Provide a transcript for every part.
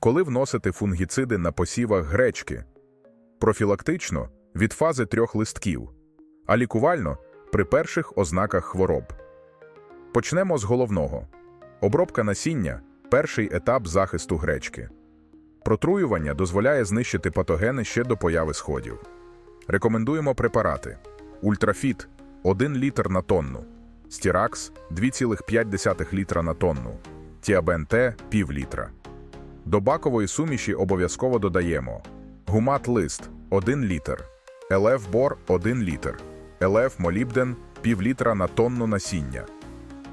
Коли вносити фунгіциди на посівах гречки? Профілактично від фази трьох листків, а лікувально при перших ознаках хвороб. Почнемо з головного. Обробка насіння перший етап захисту гречки. Протруювання дозволяє знищити патогени ще до появи сходів. Рекомендуємо препарати: Ультрафіт 1 літр на тонну, Стіракс 2,5 літра на тонну, Тіабен-Т – пів літра. До бакової суміші обов'язково додаємо гумат лист 1 літр, ЛФ бор 1 літр, ЛФ молібден пів літра на тонну насіння.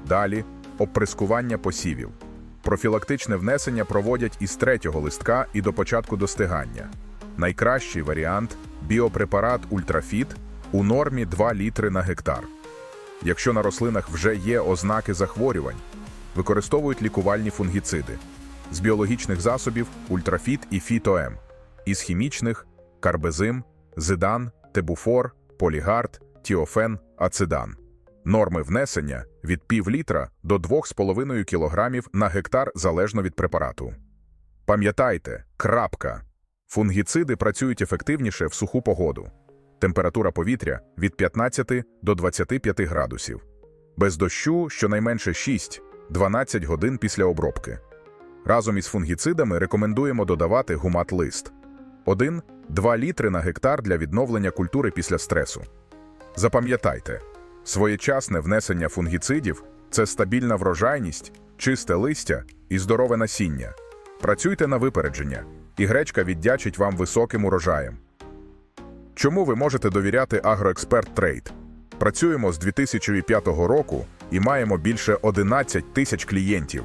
Далі оприскування посівів. Профілактичне внесення проводять із третього листка і до початку достигання. Найкращий варіант біопрепарат Ультрафіт у нормі 2 літри на гектар. Якщо на рослинах вже є ознаки захворювань, використовують лікувальні фунгіциди. З біологічних засобів ультрафіт і фітоем, із хімічних карбезим, зидан, тебуфор, полігард, тіофен, ацидан. Норми внесення від пів літра до 2,5 кг на гектар залежно від препарату. Пам'ятайте, крапка. Фунгіциди працюють ефективніше в суху погоду. Температура повітря від 15 до 25 градусів. Без дощу щонайменше 6-12 годин після обробки. Разом із фунгіцидами рекомендуємо додавати гумат-лист 1-2 літри на гектар для відновлення культури після стресу. Запам'ятайте, своєчасне внесення фунгіцидів це стабільна врожайність, чисте листя і здорове насіння. Працюйте на випередження, і гречка віддячить вам високим урожаєм. Чому ви можете довіряти Агроексперт Трейд? Працюємо з 2005 року і маємо більше 11 тисяч клієнтів.